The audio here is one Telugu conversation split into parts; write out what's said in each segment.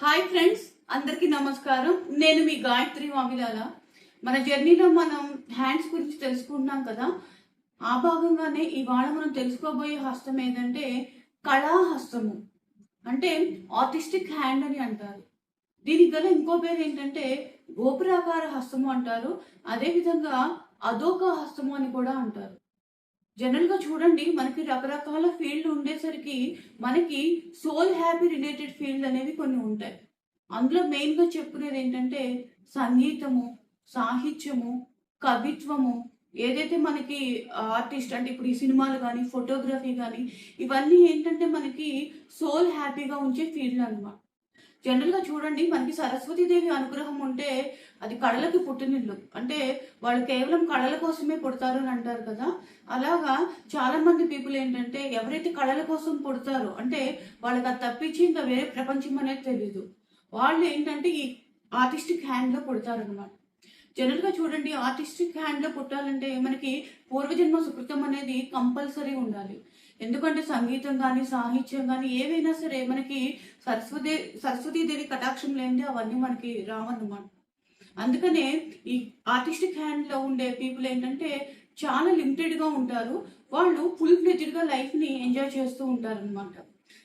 హాయ్ ఫ్రెండ్స్ అందరికీ నమస్కారం. నేను మీ గాయత్రి వామిలాల మన జర్నీలో మనం హ్యాండ్స్ గురించి తెలుసుకుంటున్నాం కదా. ఆ భాగంగానే ఇవాళ మనం తెలుసుకోబోయే హస్తం ఏంటంటే కళా హస్తము అంటే ఆర్టిస్టిక్ హ్యాండ్ అని అంటారు. దీనికి గల ఇంకో పేరు ఏంటంటే గోపురాకార హస్తము అంటారు. అదేవిధంగా అదోక హస్తము అని కూడా అంటారు. జనరల్గా చూడండి మనకి రకరకాల ఫీల్డ్ ఉండేసరికి మనకి సోల్ హ్యాపీ రిలేటెడ్ ఫీల్డ్ అనేవి కొన్ని ఉంటాయి. అందులో మెయిన్గా చెప్పుకునేది ఏంటంటే సంగీతము సాహిత్యము కవిత్వము ఏదైతే మనకి ఆర్టిస్ట్ అంటే ఇప్పుడు ఈ సినిమాలు కానీ ఫోటోగ్రఫీ కానీ ఇవన్నీ ఏంటంటే మనకి సోల్ హ్యాపీగా ఉంచే ఫీల్డ్ అనమాట జనరల్గా చూడండి మనకి సరస్వతీదేవి అనుగ్రహం ఉంటే అది కళలకి పుట్టినిల్లు అంటే వాళ్ళు కేవలం కళల కోసమే పుడతారు అని అంటారు కదా. అలాగా చాలా మంది పీపుల్ ఏంటంటే ఎవరైతే కళల కోసం పుడతారో అంటే వాళ్ళకి అది తప్పించి ఇంకా వేరే ప్రపంచం అనేది తెలియదు వాళ్ళు ఏంటంటే ఈ ఆర్టిస్టిక్ హ్యాండ్లో పుడతారు అనమాట జనరల్గా చూడండి ఆర్టిస్టిక్ హ్యాండ్లో పుట్టాలంటే మనకి పూర్వజన్మ సుకృతం అనేది కంపల్సరీ ఉండాలి. ఎందుకంటే సంగీతం కానీ సాహిత్యం కానీ ఏవైనా సరే మనకి సరస్వతి సరస్వతీదేవి కటాక్షం లేనిదే అవన్నీ మనకి రావన్నమాట. అందుకనే ఈ ఆర్టిస్టిక్ హ్యాండ్లో ఉండే పీపుల్ ఏంటంటే చాలా లిమిటెడ్గా ఉంటారు. వాళ్ళు ఫుల్ ఫ్లెజ్డ్గా లైఫ్ని ఎంజాయ్ చేస్తూ ఉంటారు అనమాట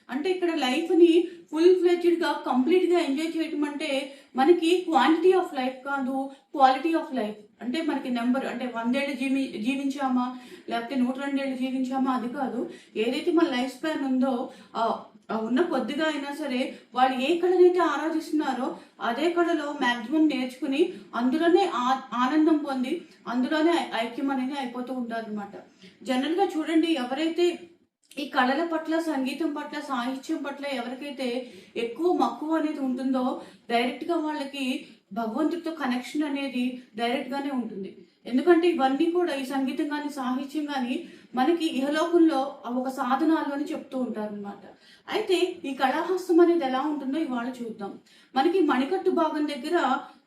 అంటే ఇక్కడ లైఫ్ని ఫుల్ ఫ్లెజ్డ్గా కంప్లీట్గా ఎంజాయ్ చేయటం అంటే మనకి క్వాంటిటీ ఆఫ్ లైఫ్ కాదు క్వాలిటీ ఆఫ్ లైఫ్. అంటే మనకి నెంబర్ అంటే వందేళ్ళు జీవి జీవించామా? లేకపోతే నూట రెండేళ్ళు జీవించామా? అది కాదు. ఏదైతే మన లైఫ్ స్పాన్ ఉందో ఉన్న కొద్దిగా అయినా సరే వాళ్ళు ఏ కళనైతే ఆరాధిస్తున్నారో అదే కళలో మాక్సిమం నేర్చుకుని అందులోనే ఆ- ఆనందం పొంది అందులోనే ఐక్యం అనేది అయిపోతూ ఉంటారు జనరల్గా చూడండి ఎవరైతే ఈ కళల పట్ల సంగీతం పట్ల సాహిత్యం పట్ల ఎవరికైతే ఎక్కువ మక్కువ అనేది ఉంటుందో డైరెక్ట్గా వాళ్ళకి భగవంతుడితో కనెక్షన్ అనేది డైరెక్ట్గానే ఉంటుంది. ఎందుకంటే ఇవన్నీ కూడా ఈ సంగీతం కానీ సాహిత్యం కానీ మనకి ఇహలోకంలో ఒక సాధనాలు అని చెప్తూ ఉంటారనమాట అయితే ఈ కళాహస్తం అనేది ఎలా ఉంటుందో ఇవాళ చూద్దాం. మనకి మణికట్టు భాగం దగ్గర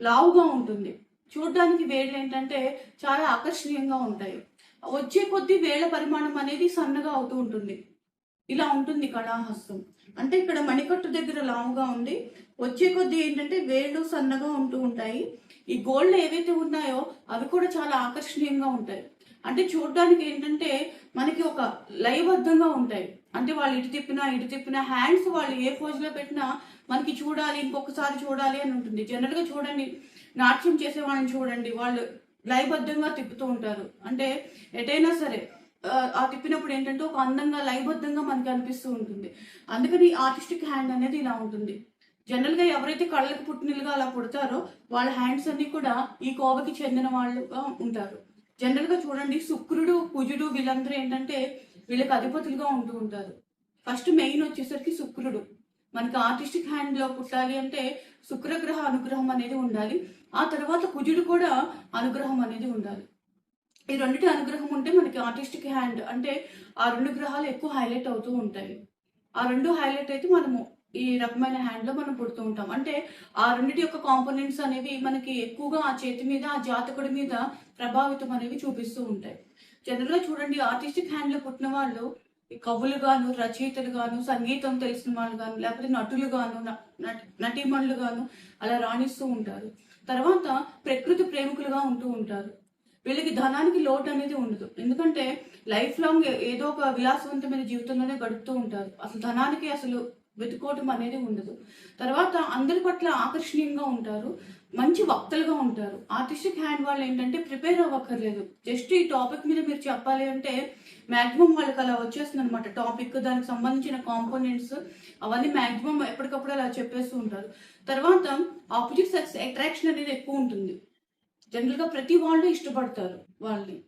లావుగా ఉంటుంది. చూడడానికి వేళ్ళు ఏంటంటే చాలా ఆకర్షణీయంగా ఉంటాయి. వచ్చే కొద్దీ వేళ్ళ పరిమాణం అనేది సన్నగా అవుతూ ఉంటుంది. ఇలా ఉంటుంది కళాహస్తం. అంటే ఇక్కడ మణికట్టు దగ్గర లావుగా ఉంది. వచ్చే కొద్దీ ఏంటంటే వేళ్ళు సన్నగా ఉంటూ ఉంటాయి. ఈ గోల్డ్ ఏవైతే ఉన్నాయో అవి కూడా చాలా ఆకర్షణీయంగా ఉంటాయి. అంటే చూడడానికి ఏంటంటే మనకి ఒక లయబద్ధంగా ఉంటాయి. అంటే వాళ్ళు ఇటు తిప్పినా ఇటు తిప్పినా హ్యాండ్స్ వాళ్ళు ఏ ఫోజ్లో పెట్టినా మనకి చూడాలి ఇంకొకసారి చూడాలి అని ఉంటుంది. జనరల్గా చూడండి నాట్యం చేసే వాళ్ళని చూడండి వాళ్ళు లయబద్ధంగా తిప్పుతూ ఉంటారు. అంటే ఎటైనా సరే ఆ, తిప్పినప్పుడు ఏంటంటే ఒక అందంగా లయబద్ధంగా మనకి అనిపిస్తూ ఉంటుంది. అందుకని ఆర్టిస్టిక్ హ్యాండ్ అనేది ఇలా ఉంటుంది. జనరల్గా ఎవరైతే కళ్ళకి పుట్టినలుగా అలా పుడతారో వాళ్ళ హ్యాండ్స్ అన్ని కూడా ఈ కోవకి చెందిన వాళ్ళుగా ఉంటారు. జనరల్గా చూడండి శుక్రుడు కుజుడు వీళ్ళందరూ ఏంటంటే వీళ్ళకి అధిపతులుగా ఉంటూ ఉంటారు. ఫస్ట్ మెయిన్ వచ్చేసరికి శుక్రుడు. మనకి ఆర్టిస్టిక్ హ్యాండ్లో పుట్టాలి అంటే శుక్రగ్రహ అనుగ్రహం అనేది ఉండాలి. ఆ తర్వాత కుజుడు కూడా అనుగ్రహం అనేది ఉండాలి. ఈ రెండిటి అనుగ్రహం ఉంటే మనకి ఆర్టిస్టిక్ హ్యాండ్ అంటే ఆ రెండు గ్రహాలు ఎక్కువ హైలైట్ అవుతూ ఉంటాయి. ఆ రెండు హైలైట్ అయితే మనము ఈ రకమైన హ్యాండ్లో మనం పుడుతూ ఉంటాం. అంటే ఆ రెండిటి యొక్క కాంపోనెంట్స్ అనేవి మనకి ఎక్కువగా ఆ చేతి మీద ఆ జాతకుడి మీద ప్రభావితం అనేవి చూపిస్తూ ఉంటాయి. జనరల్గా చూడండి ఆర్టిస్టిక్ హ్యాండ్లో పుట్టిన వాళ్ళు ఈ కవులు గాను రచయితలు గాను సంగీతం తెలిసిన వాళ్ళు గాను లేకపోతే నటులు గాను న- నటీమణులు గాను అలా రాణిస్తూ ఉంటారు. తర్వాత ప్రకృతి ప్రేమికులుగా ఉంటూ ఉంటారు. వీళ్ళకి ధనానికి లోటు అనేది ఉండదు. ఎందుకంటే లైఫ్ లాంగ్ ఏదో ఒక విలాసవంతమైన జీవితంలోనే గడుపుతూ ఉంటారు. అసలు ధనానికి అసలు వెతుకోవటం అనేది ఉండదు. తర్వాత అందరి పట్ల ఆకర్షణీయంగా ఉంటారు. మంచి వక్తలుగా ఉంటారు. ఆర్టిస్టిక్ హ్యాండ్ వాళ్ళు ఏంటంటే ప్రిపేర్ అవ్వక్కర్లేదు. జస్ట్ ఈ టాపిక్ మీద మీరు చెప్పాలి అంటే మాక్సిమం వాళ్ళకి అలా వచ్చేస్తుంది అనమాట టాపిక్ దానికి సంబంధించిన కాంపోనెంట్స్ అవన్నీ మాక్సిమం ఎప్పటికప్పుడు అలా చెప్పేస్తూ ఉంటారు. తర్వాత ఆపోజిట్ సెక్స్ అట్రాక్షన్ అనేది ఎక్కువ ఉంటుంది. జనరల్గా ప్రతి వాళ్ళు ఇష్టపడతారు వాళ్ళని.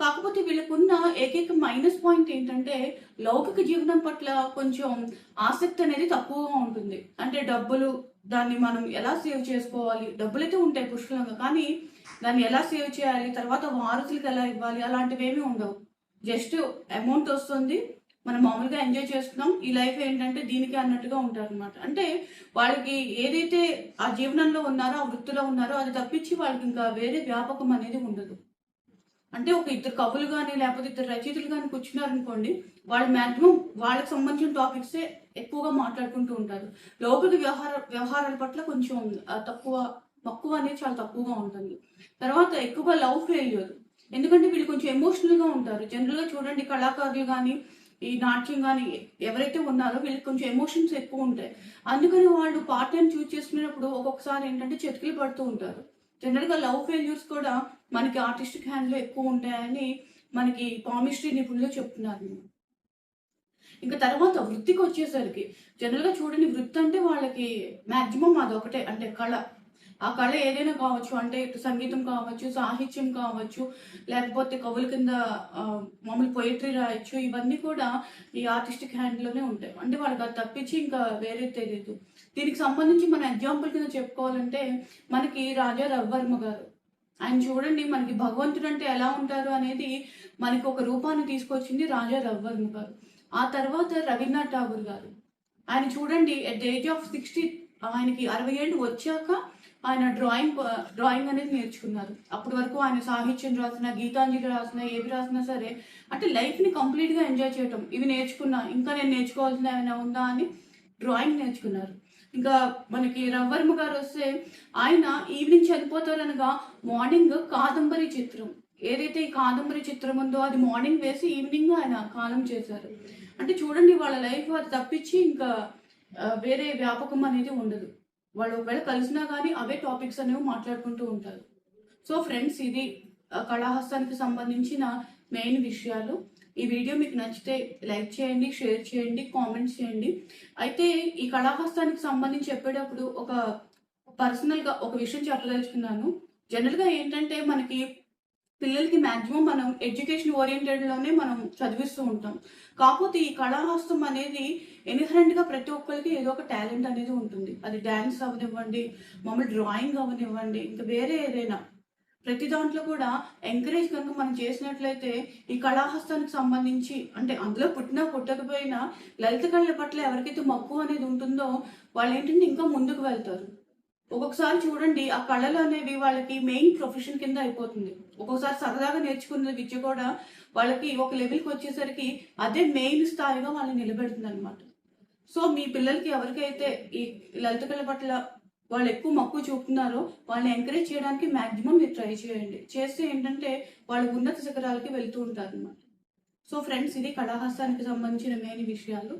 కాకపోతే వీళ్ళకున్న ఏకైక మైనస్ పాయింట్ ఏంటంటే లౌకిక జీవనం పట్ల కొంచెం ఆసక్తి అనేది తక్కువగా ఉంటుంది. అంటే డబ్బులు దాన్ని మనం ఎలా సేవ్ చేసుకోవాలి? డబ్బులైతే ఉంటాయి పుష్కలంగా కానీ దాన్ని ఎలా సేవ్ చేయాలి? తర్వాత వారసులకు ఎలా ఇవ్వాలి? అలాంటివి ఏమీ ఉండవు. జస్ట్ అమౌంట్ వస్తుంది మనం మామూలుగా ఎంజాయ్ చేస్తున్నాం ఈ లైఫ్ ఏంటంటే దీనికి అన్నట్టుగా ఉంటారు అనమాట అంటే వాళ్ళకి ఏదైతే ఆ జీవనంలో ఉన్నారో ఆ వృత్తిలో ఉన్నారో అది తప్పించి వాళ్ళకి ఇంకా వేరే వ్యాపకం అనేది ఉండదు. అంటే ఒక ఇద్దరు కవులు కానీ లేకపోతే ఇద్దరు రచయితలు కానీ కూర్చున్నారనుకోండి వాళ్ళు మాక్సిమం వాళ్ళకి సంబంధించిన టాపిక్సే ఎక్కువగా మాట్లాడుకుంటూ ఉంటారు. లౌకిక వ్యవహార వ్యవహారాల పట్ల కొంచెం తక్కువ మక్కువ అనేది చాలా తక్కువగా ఉంటుంది. తర్వాత ఎక్కువగా లవ్ ఫెయిల్యూర్ ఎందుకంటే వీళ్ళు కొంచెం ఎమోషనల్గా ఉంటారు. జనరల్గా చూడండి కళాకారులు కానీ ఈ నాట్యం కానీ ఎవరైతే ఉన్నారో వీళ్ళకి కొంచెం ఎమోషన్స్ ఎక్కువ ఉంటాయి. అందుకని వాళ్ళు పార్ట్ టైం చూస్ చేసుకునేటప్పుడు ఒక్కొక్కసారి ఏంటంటే చెతికిలు పడుతూ ఉంటారు. జనరల్గా లవ్ ఫెయిల్యూర్స్ కూడా మనకి ఆర్టిస్టిక్ హ్యాండ్లో ఎక్కువ ఉంటాయని మనకి పామిస్ట్రీ నిపుణులు చెప్తున్నారు. ఇంకా తర్వాత వృత్తికి వచ్చేసరికి జనరల్గా చూడని వృత్తి అంటే వాళ్ళకి మాక్సిమం అది ఒకటే అంటే కళ. ఆ కళ ఏదైనా కావచ్చు అంటే ఇటు సంగీతం కావచ్చు సాహిత్యం కావచ్చు లేకపోతే కవుల కింద మామూలు పొయిటరీ రాయొచ్చు ఇవన్నీ కూడా ఈ ఆర్టిస్టిక్ హ్యాండ్లోనే ఉంటాయి. అంటే వాళ్ళకి అది తప్పించి ఇంకా వేరే తెలియదు దీనికి సంబంధించి మన ఎగ్జాంపుల్ కింద చెప్పుకోవాలంటే మనకి రాజా రవివర్మ గారు. ఆయన చూడండి మనకి భగవంతుడు అంటే ఎలా ఉంటారు అనేది మనకి ఒక రూపాన్ని తీసుకొచ్చింది రాజా రవివర్మ గారు. ఆ తర్వాత రవీంద్రనాథ్ ఠాగూర్ గారు. ఆయన చూడండి at the age of sixty ఆయనకి అరవై ఏళ్ళు వచ్చాక ఆయన డ్రాయింగ్ డ్రాయింగ్ అనేది నేర్చుకున్నారు. అప్పటి వరకు ఆయన సాహిత్యం రాసిన గీతాంజలి రాసిన ఏవి రాసినా సరే అంటే లైఫ్ని కంప్లీట్గా ఎంజాయ్ చేయటం. ఇవి నేర్చుకున్నా ఇంకా నేను నేర్చుకోవాల్సిన ఏమైనా ఉందా అని డ్రాయింగ్ నేర్చుకున్నారు. ఇంకా మనకి రవ్వర్మ గారు వస్తే ఆయన ఈవినింగ్ చనిపోతారనగా మార్నింగ్ కాదంబరి చిత్రం. ఏదైతే ఈ కాదంబరి చిత్రం ఉందో అది మార్నింగ్ వేసి ఈవినింగ్ ఆయన కాలం చేశారు. అంటే చూడండి వాళ్ళ లైఫ్ అది తప్పించి ఇంకా వేరే వ్యాపకం అనేది ఉండదు. వాళ్ళు ఒకవేళ కలిసినా కానీ అవే టాపిక్స్ అనేవి మాట్లాడుకుంటూ ఉంటారు. సో ఫ్రెండ్స్ ఇది ఆ, కళాహస్తానికి సంబంధించిన మెయిన్ విషయాలు. ఈ వీడియో మీకు నచ్చితే లైక్ చేయండి షేర్ చేయండి కామెంట్స్ చేయండి. అయితే ఈ కళాహస్తానికి సంబంధించి చెప్పేటప్పుడు ఒక పర్సనల్గా ఒక విషయం చెప్పదలుచుకున్నాను. జనరల్గా ఏంటంటే మనకి పిల్లలకి మాక్సిమం మనం ఎడ్యుకేషన్ ఓరియంటెడ్లోనే మనం చదివిస్తూ ఉంటాం. కాకపోతే ఈ కళాహస్తం అనేది ఇన్హరెంట్గా ప్రతి ఒక్కరికి ఏదో ఒక టాలెంట్ అనేది ఉంటుంది. అది డాన్స్ అవనివ్వండి మామూలు డ్రాయింగ్ అవనివ్వండి ఇంకా వేరే ఏదైనా. ప్రతి దాంట్లో కూడా ఎంకరేజ్ కనుక మనం చేసినట్లయితే ఈ కళాహస్తానికి సంబంధించి అంటే అందులో పుట్టినా పుట్టకపోయినా లలిత కళల పట్ల ఎవరికైతే మక్కువ అనేది ఉంటుందో వాళ్ళు ఏంటంటే ఇంకా ముందుకు వెళ్తారు. ఒక్కొక్కసారి చూడండి ఆ కళలు అనేవి వాళ్ళకి మెయిన్ ప్రొఫెషన్ కింద అయిపోతుంది. ఒక్కొక్కసారి సరదాగా నేర్చుకున్న విద్య కూడా వాళ్ళకి ఒక లెవెల్కి వచ్చేసరికి అదే మెయిన్ స్థాయిగా వాళ్ళని నిలబెడుతుంది అనమాట సో మీ పిల్లలకి ఎవరికైతే ఈ లలిత కళ పట్ల వాళ్ళు ఎక్కువ మక్కువ చూపుతున్నారో వాళ్ళని ఎంకరేజ్ చేయడానికి మాక్సిమం మీరు ట్రై చేయండి. చేస్తే ఏంటంటే వాళ్ళు ఉన్నత శిఖరాలకి వెళ్తూ ఉంటారు అనమాట సో ఫ్రెండ్స్ ఇది కళాహస్తానికి సంబంధించిన మెయిన్ విషయాలు.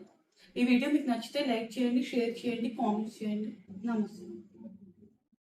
ఈ వీడియో మీకు నచ్చితే లైక్ చేయండి షేర్ చేయండి కామెంట్స్ చేయండి. నమస్తే.